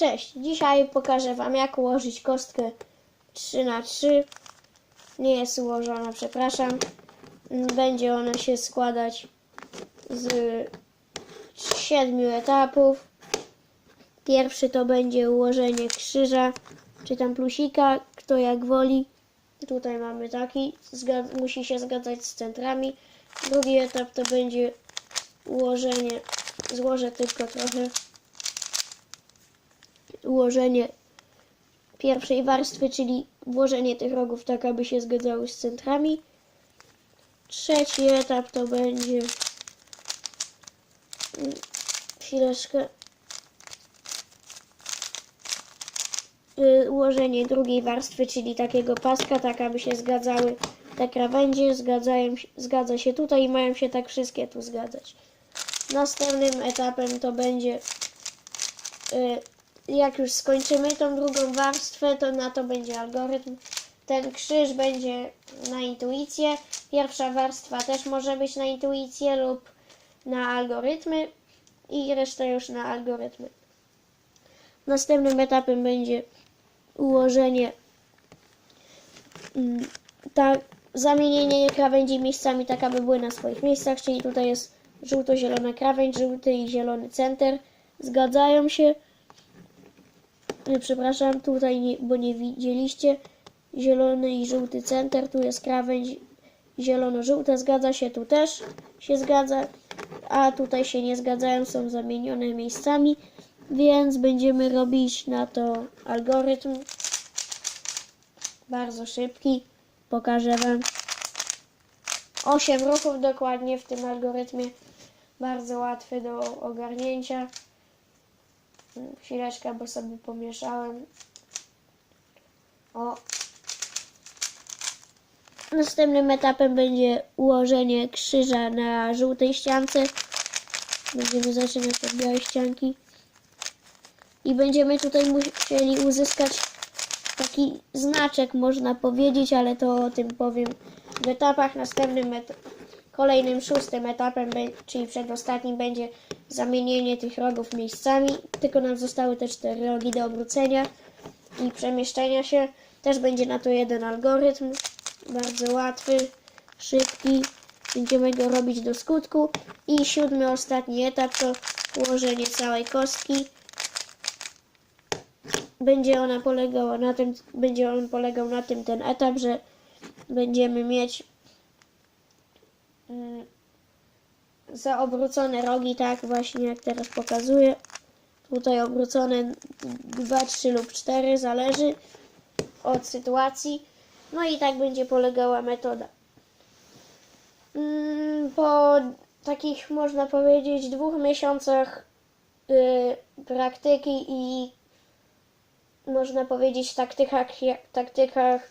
Cześć, dzisiaj pokażę Wam jak ułożyć kostkę 3 na 3 Nie jest ułożona, przepraszam. Będzie ona się składać z 7 etapów. Pierwszy to będzie ułożenie krzyża, czy tam plusika, kto jak woli. Tutaj mamy taki, zgad- musi się zgadzać z centrami. Drugi etap to będzie ułożenie, złożę tylko trochę ułożenie pierwszej warstwy, czyli włożenie tych rogów tak, aby się zgadzały z centrami. Trzeci etap to będzie chwileczkę y, ułożenie drugiej warstwy, czyli takiego paska, tak aby się zgadzały te krawędzie, zgadzają, zgadza się tutaj i mają się tak wszystkie tu zgadzać. Następnym etapem to będzie y, jak już skończymy tą drugą warstwę, to na to będzie algorytm. Ten krzyż będzie na intuicję. Pierwsza warstwa też może być na intuicję lub na algorytmy i reszta już na algorytmy. Następnym etapem będzie ułożenie tak, zamienienie krawędzi miejscami tak, aby były na swoich miejscach, czyli tutaj jest żółto-zielona krawędź, żółty i zielony center. Zgadzają się. Nie, Przepraszam, tutaj, nie, bo nie widzieliście. Zielony i żółty center, tu jest krawędź zielono-żółta, zgadza się, tu też się zgadza, a tutaj się nie zgadzają, są zamienione miejscami, więc będziemy robić na to algorytm bardzo szybki. Pokażę Wam 8 ruchów dokładnie w tym algorytmie, bardzo łatwy do ogarnięcia. Chwileczkę, bo sobie pomieszałem. O. Następnym etapem będzie ułożenie krzyża na żółtej ściance. Będziemy zaczynać od białej ścianki. I będziemy tutaj musieli uzyskać taki znaczek, można powiedzieć, ale to o tym powiem w etapach. Następnym et kolejnym szóstym etapem, czyli przedostatnim, będzie zamienienie tych rogów miejscami. Tylko nam zostały te cztery rogi do obrócenia i przemieszczenia się. Też będzie na to jeden algorytm, bardzo łatwy, szybki. Będziemy go robić do skutku. I siódmy, ostatni etap to ułożenie całej kostki. Będzie ona polegała na tym, będzie on polegał na tym ten etap, że będziemy mieć mm, za obrócone rogi, tak właśnie jak teraz pokazuję. Tutaj obrócone 2, 3 lub 4, zależy od sytuacji. No i tak będzie polegała metoda. Mm, Po takich, można powiedzieć, dwóch miesiącach y, praktyki i można powiedzieć taktykach, jak, taktykach,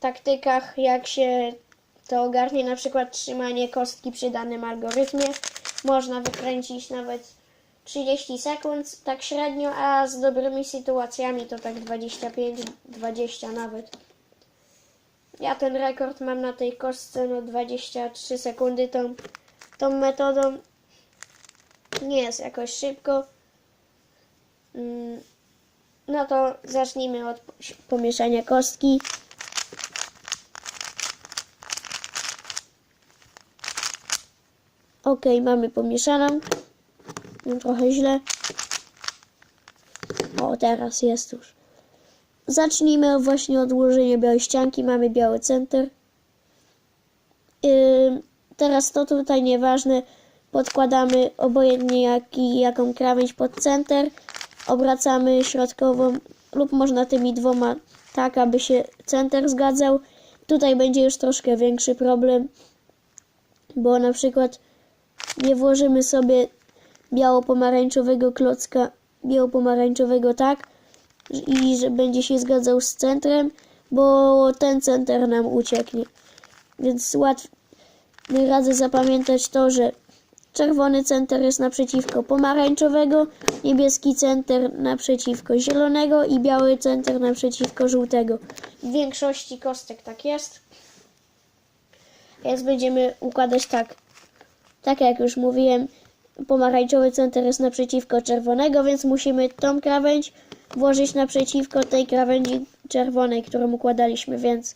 taktykach, jak się to ogarnie, na przykład trzymanie kostki przy danym algorytmie. Można wykręcić nawet 30 sekund, tak średnio, a z dobrymi sytuacjami to tak 25-20 nawet. Ja ten rekord mam na tej kostce no 23 sekundy tą, tą metodą. Nie jest jakoś szybko. Mm, No to zacznijmy od pomieszania kostki. Ok, mamy pomieszaną. No, trochę źle. O, teraz jest już. Zacznijmy właśnie od ułożenia białej ścianki. Mamy biały center. Ym, teraz to tutaj nieważne. Podkładamy obojętnie jaki, jaką krawędź pod center. Obracamy środkową lub można tymi dwoma tak, aby się center zgadzał. Tutaj będzie już troszkę większy problem, bo na przykład nie włożymy sobie biało-pomarańczowego klocka, biało-pomarańczowego tak, i że będzie się zgadzał z centrem, bo ten center nam ucieknie. Więc łatwo radzę zapamiętać to, że czerwony center jest naprzeciwko pomarańczowego, niebieski center naprzeciwko zielonego i biały center naprzeciwko żółtego. W większości kostek tak jest. Więc będziemy układać tak. Tak jak już mówiłem, pomarańczowy center jest naprzeciwko czerwonego, więc musimy tą krawędź włożyć naprzeciwko tej krawędzi czerwonej, którą układaliśmy, więc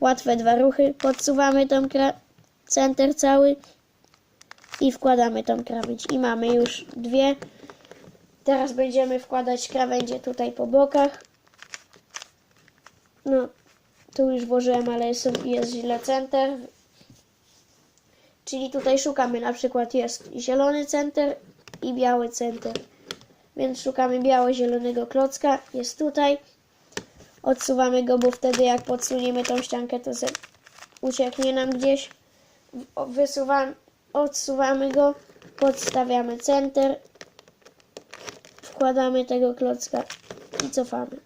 łatwe dwa ruchy. Podsuwamy tą center cały i wkładamy tą krawędź. I mamy już dwie. Teraz będziemy wkładać krawędzie tutaj po bokach. No, tu już włożyłem, ale jest, jest źle center. Czyli tutaj szukamy, na przykład jest zielony center i biały center. Więc szukamy biało-zielonego klocka, jest tutaj. Odsuwamy go, bo wtedy jak podsuniemy tą ściankę, to ucieknie nam gdzieś. Wysuwamy, odsuwamy go, podstawiamy center, wkładamy tego klocka i cofamy.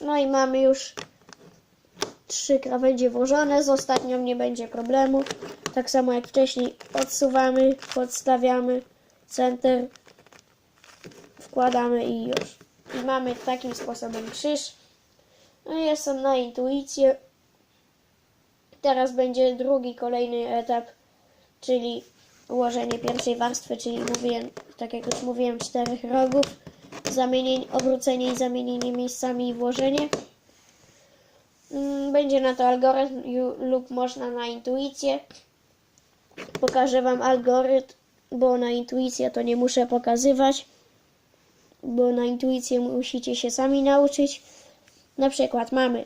No i mamy już trzy krawędzie włożone, z ostatnią nie będzie problemu. Tak samo jak wcześniej odsuwamy, podstawiamy center, wkładamy i już. I mamy takim sposobem krzyż. No i jestem na intuicję. Teraz będzie drugi, kolejny etap, czyli ułożenie pierwszej warstwy, czyli mówiłem, tak jak już mówiłem, czterech rogów, zamienienie, obrócenie i zamienienie miejscami i włożenie. Mm, Będzie na to algorytm lub można na intuicję. Pokażę Wam algorytm, bo na intuicję to nie muszę pokazywać, bo na intuicję musicie się sami nauczyć. Na przykład mamy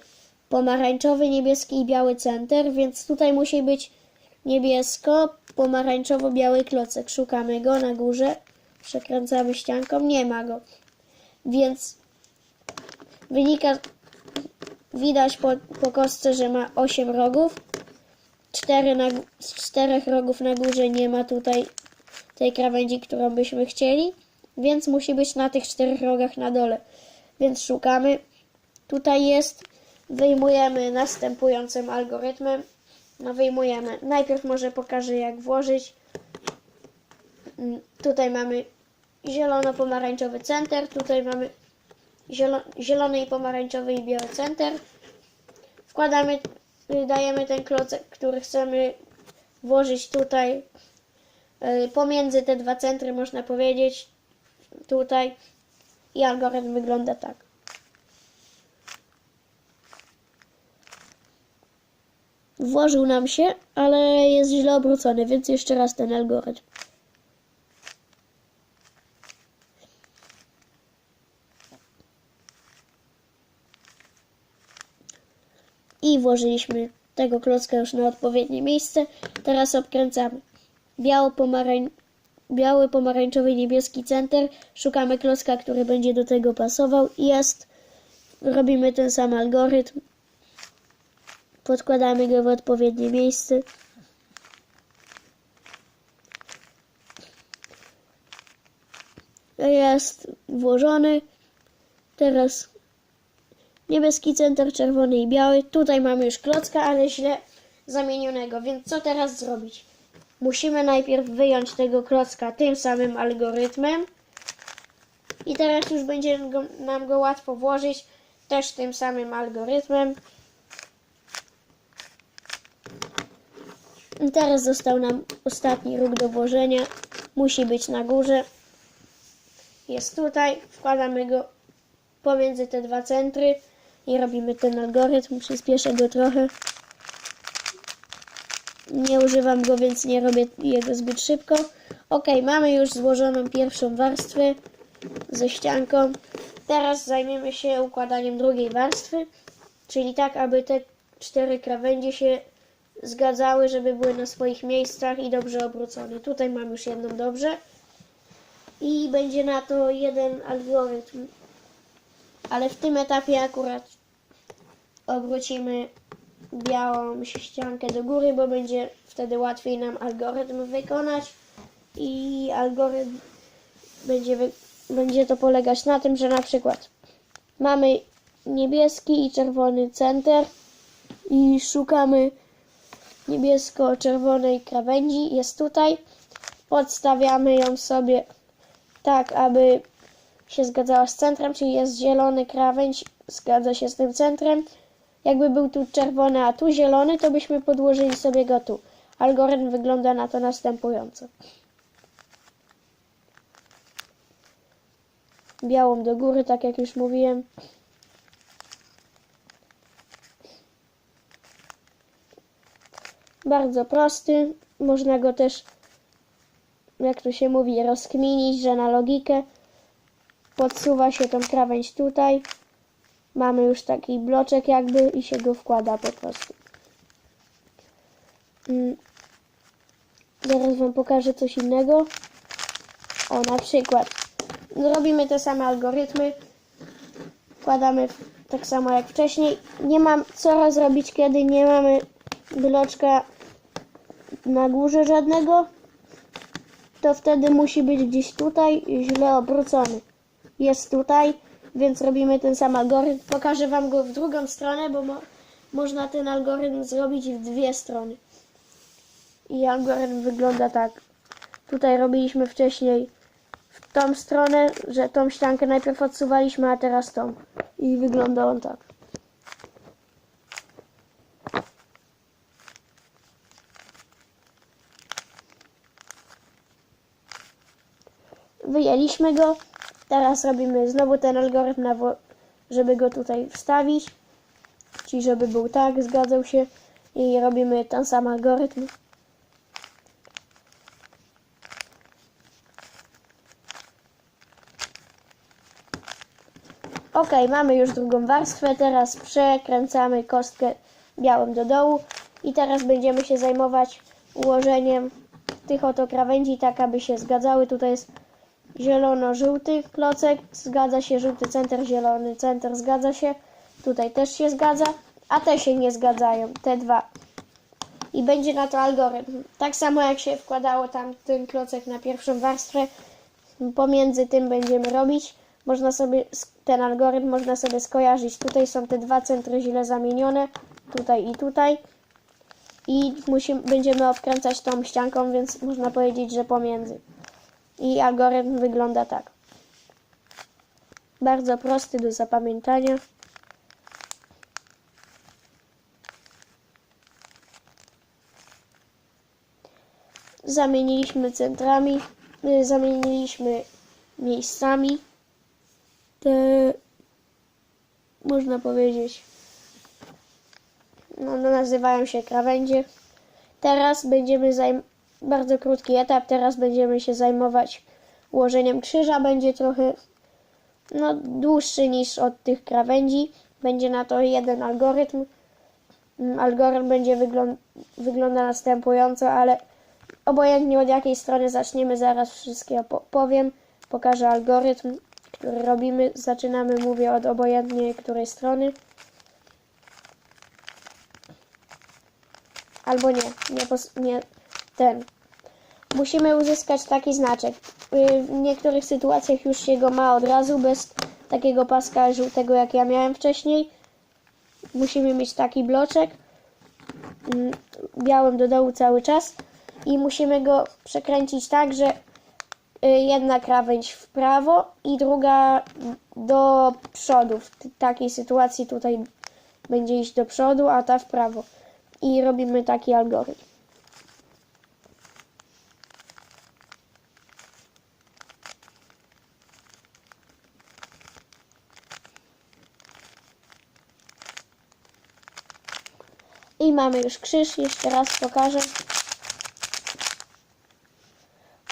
pomarańczowy, niebieski i biały center, więc tutaj musi być niebiesko, pomarańczowo-biały klocek. Szukamy go na górze, przekręcamy ścianką, nie ma go. Więc wynika, widać po, po kostce, że ma 8 rogów. Cztery na, z czterech rogów na górze nie ma tutaj tej krawędzi, którą byśmy chcieli, więc musi być na tych czterech rogach na dole. Więc szukamy. Tutaj jest. Wyjmujemy następującym algorytmem. No wyjmujemy. Najpierw może pokażę jak włożyć. Mm, Tutaj mamy zielono-pomarańczowy center. Tutaj mamy zielo, zielony i pomarańczowy i biały center. Wkładamy, dajemy ten klocek, który chcemy włożyć tutaj y, pomiędzy te dwa centry, można powiedzieć, tutaj. I algorytm wygląda tak. Włożył nam się, ale jest źle obrócony, więc jeszcze raz ten algorytm. I włożyliśmy tego klocka już na odpowiednie miejsce. Teraz obkręcamy. Biało pomarań... Biały, pomarańczowy, niebieski center. Szukamy klocka, który będzie do tego pasował. Jest. Robimy ten sam algorytm. Podkładamy go w odpowiednie miejsce. Jest włożony. Teraz niebieski center, czerwony i biały. Tutaj mamy już klocka, ale źle zamienionego. Więc co teraz zrobić? Musimy najpierw wyjąć tego klocka tym samym algorytmem. I teraz już będzie go, nam go łatwo włożyć też tym samym algorytmem. I teraz został nam ostatni róg do włożenia. Musi być na górze. Jest tutaj. Wkładamy go pomiędzy te dwa centry i robimy ten algorytm. Przyspieszę go trochę. Nie używam go, więc nie robię jego zbyt szybko. Ok, mamy już złożoną pierwszą warstwę ze ścianką. Teraz zajmiemy się układaniem drugiej warstwy, czyli tak, aby te cztery krawędzie się zgadzały, żeby były na swoich miejscach i dobrze obrócone. Tutaj mam już jedną dobrze. I będzie na to jeden algorytm. Ale w tym etapie akurat obrócimy białą ściankę do góry, bo będzie wtedy łatwiej nam algorytm wykonać. I algorytm będzie, będzie to polegać na tym, że na przykład mamy niebieski i czerwony center i szukamy niebiesko-czerwonej krawędzi. Jest tutaj. Podstawiamy ją sobie tak, aby się zgadzała z centrem, czyli jest zielony krawędź, zgadza się z tym centrem. Jakby był tu czerwony, a tu zielony, to byśmy podłożyli sobie go tu. Algorytm wygląda na to następująco. Białą do góry, tak jak już mówiłem. Bardzo prosty. Można go też, jak tu się mówi, rozkminić, że na logikę podsuwa się tą krawędź tutaj. Mamy już taki bloczek jakby i się go wkłada po prostu. Mm. Zaraz Wam pokażę coś innego. O, na przykład robimy te same algorytmy. Wkładamy tak samo jak wcześniej. Nie mam co rozrobić, kiedy nie mamy bloczka na górze żadnego. To wtedy musi być gdzieś tutaj źle obrócony. Jest tutaj, więc robimy ten sam algorytm. Pokażę Wam go w drugą stronę, bo mo można ten algorytm zrobić w dwie strony. I algorytm wygląda tak. Tutaj robiliśmy wcześniej w tą stronę, że tą ściankę najpierw odsuwaliśmy, a teraz tą. I wygląda on tak. Wyjęliśmy go. Teraz robimy znowu ten algorytm, żeby go tutaj wstawić. Czyli żeby był tak, zgadzał się. I robimy ten sam algorytm. Ok, mamy już drugą warstwę. Teraz przekręcamy kostkę białym do dołu. I teraz będziemy się zajmować ułożeniem tych oto krawędzi, tak aby się zgadzały. Tutaj jest zielono-żółty klocek, zgadza się żółty center, zielony center, zgadza się. Tutaj też się zgadza, a te się nie zgadzają, te dwa. I będzie na to algorytm. Tak samo jak się wkładało tam ten klocek na pierwszą warstwę, pomiędzy tym będziemy robić. Można sobie ten algorytm można sobie skojarzyć. Tutaj są te dwa centry źle zamienione, tutaj i tutaj. I musimy, będziemy obkręcać tą ścianką, więc można powiedzieć, że pomiędzy. I algorytm wygląda tak. Bardzo prosty do zapamiętania. Zamieniliśmy centrami, y, zamieniliśmy miejscami. Te, można powiedzieć, no, no nazywają się krawędzie. Teraz będziemy zajm... bardzo krótki etap, teraz będziemy się zajmować ułożeniem krzyża. Będzie trochę no, dłuższy niż od tych krawędzi. Będzie na to jeden algorytm. Mm, Algorytm będzie wyglą... wygląda następująco, ale obojętnie od jakiej strony zaczniemy, zaraz wszystkie powiem. Pokażę algorytm, który robimy. Zaczynamy, mówię, od obojętnie której strony. Albo nie, nie, nie ten. Musimy uzyskać taki znaczek. Y, W niektórych sytuacjach już się go ma od razu, bez takiego paska żółtego, jak ja miałem wcześniej. Musimy mieć taki bloczek mm, białym do dołu cały czas i musimy go przekręcić tak, że y, jedna krawędź w prawo i druga do przodu. W takiej sytuacji tutaj będzie iść do przodu, a ta w prawo. I robimy taki algorytm. I mamy już krzyż. Jeszcze raz pokażę.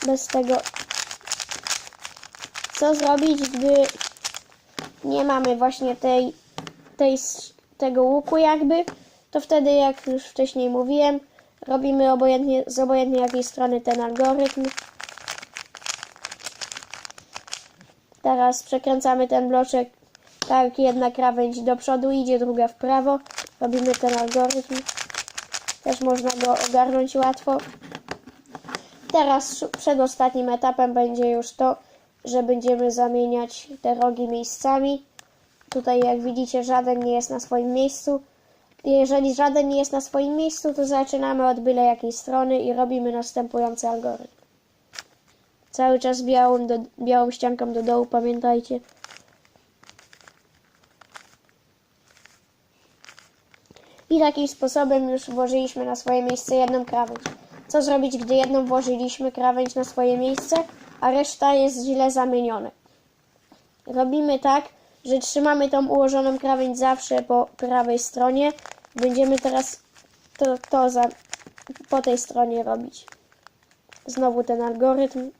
Bez tego. Co zrobić, gdy nie mamy właśnie tej, tej, tego łuku jakby, to wtedy, jak już wcześniej mówiłem, robimy obojętnie, z obojętnie jakiej strony ten algorytm. Teraz przekręcamy ten bloczek tak, jedna krawędź do przodu idzie, druga w prawo. Robimy ten algorytm. Też można go ogarnąć łatwo. Teraz przedostatnim etapem będzie już to, że będziemy zamieniać te rogi miejscami. Tutaj jak widzicie żaden nie jest na swoim miejscu. Jeżeli żaden nie jest na swoim miejscu, to zaczynamy od byle jakiej strony i robimy następujący algorytm. Cały czas białą, do, białą ścianką do dołu, pamiętajcie. I takim sposobem już włożyliśmy na swoje miejsce jedną krawędź. Co zrobić, gdy jedną włożyliśmy krawędź na swoje miejsce, a reszta jest źle zamienione? robimy tak, że trzymamy tą ułożoną krawędź zawsze po prawej stronie. Będziemy teraz to, to za, po tej stronie robić. Znowu ten algorytm.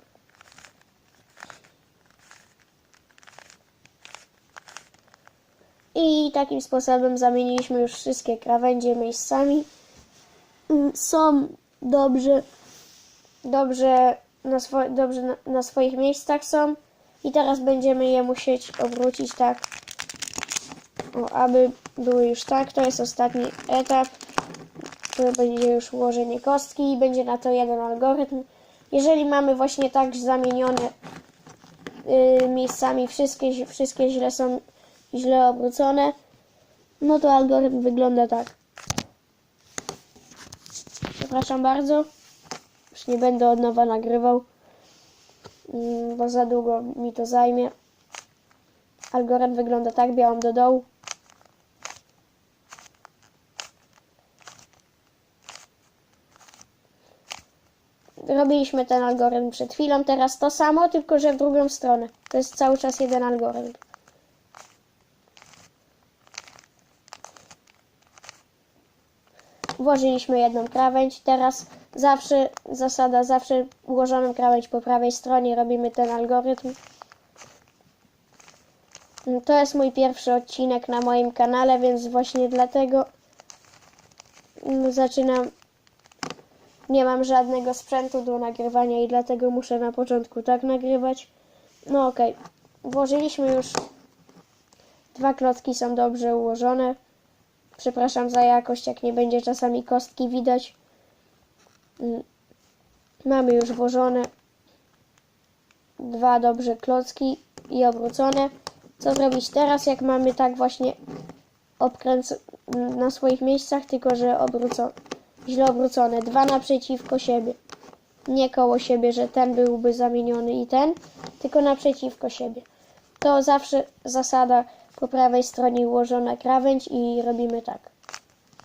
I takim sposobem zamieniliśmy już wszystkie krawędzie miejscami. Mm, Są dobrze, dobrze na, swo- dobrze na, na swoich miejscach są. I teraz będziemy je musieć obrócić tak, o, aby były już tak. To jest ostatni etap. To będzie już ułożenie kostki i będzie na to jeden algorytm. Jeżeli mamy właśnie tak zamienione y, miejscami, wszystkie, wszystkie źle są źle obrócone, no to algorytm wygląda tak. Przepraszam bardzo. Już nie będę od nowa nagrywał, mm, bo za długo mi to zajmie. Algorytm wygląda tak, białam do dołu. Robiliśmy ten algorytm przed chwilą, teraz to samo, tylko że w drugą stronę. To jest cały czas jeden algorytm. Włożyliśmy jedną krawędź, teraz zawsze, zasada, zawsze ułożoną krawędź po prawej stronie robimy ten algorytm. To jest mój pierwszy odcinek na moim kanale, więc właśnie dlatego mm, zaczynam. Nie mam żadnego sprzętu do nagrywania i dlatego muszę na początku tak nagrywać. No okej, włożyliśmy już. Dwa klocki są dobrze ułożone. Przepraszam za jakość, jak nie będzie czasami kostki widać. Mm. Mamy już włożone dwa dobrze klocki i obrócone. Co zrobić teraz, jak mamy tak właśnie obkręc na swoich miejscach, tylko że obróco źle obrócone. Dwa naprzeciwko siebie. Nie koło siebie, że ten byłby zamieniony i ten, tylko naprzeciwko siebie. To zawsze zasada po prawej stronie ułożona krawędź i robimy tak.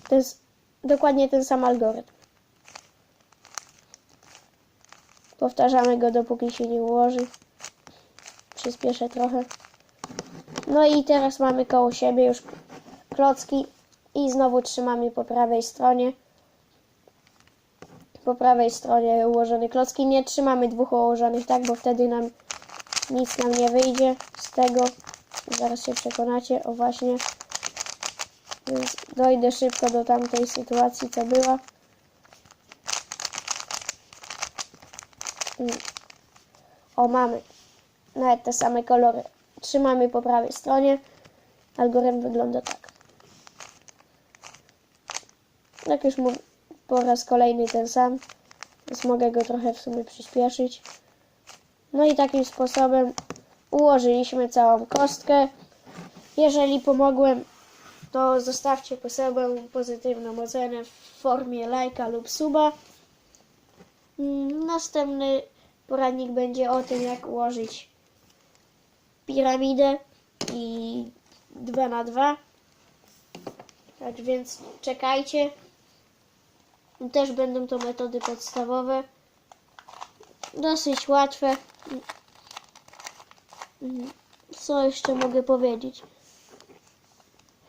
To jest dokładnie ten sam algorytm. Powtarzamy go dopóki się nie ułoży. Przyspieszę trochę. No i teraz mamy koło siebie już klocki i znowu trzymamy po prawej stronie. Po prawej stronie ułożone klocki. Nie trzymamy dwóch ułożonych tak, bo wtedy nam nic nam nie wyjdzie z tego. Zaraz się przekonacie. O właśnie. Więc dojdę szybko do tamtej sytuacji, co była. Mm. O, mamy. Nawet te same kolory. Trzymamy po prawej stronie. Algorytm wygląda tak. Jak już mówię, po raz kolejny ten sam, więc mogę go trochę w sumie przyspieszyć. No i takim sposobem ułożyliśmy całą kostkę. Jeżeli pomogłem, to zostawcie po sobie pozytywną ocenę w formie lajka lub suba. Następny poradnik będzie o tym, jak ułożyć piramidę i 2 na 2 Tak więc czekajcie. Też będą to metody podstawowe. Dosyć łatwe. Co jeszcze mogę powiedzieć?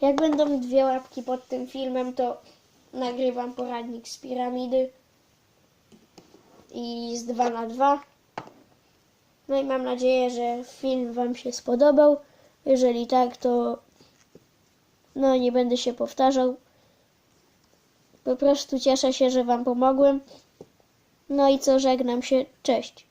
Jak będą dwie łapki pod tym filmem, to nagrywam poradnik z piramidy i z 2 na 2 No i mam nadzieję, że film Wam się spodobał. Jeżeli tak, to no nie będę się powtarzał. Po prostu cieszę się, że Wam pomogłem. No i co, żegnam się. Cześć.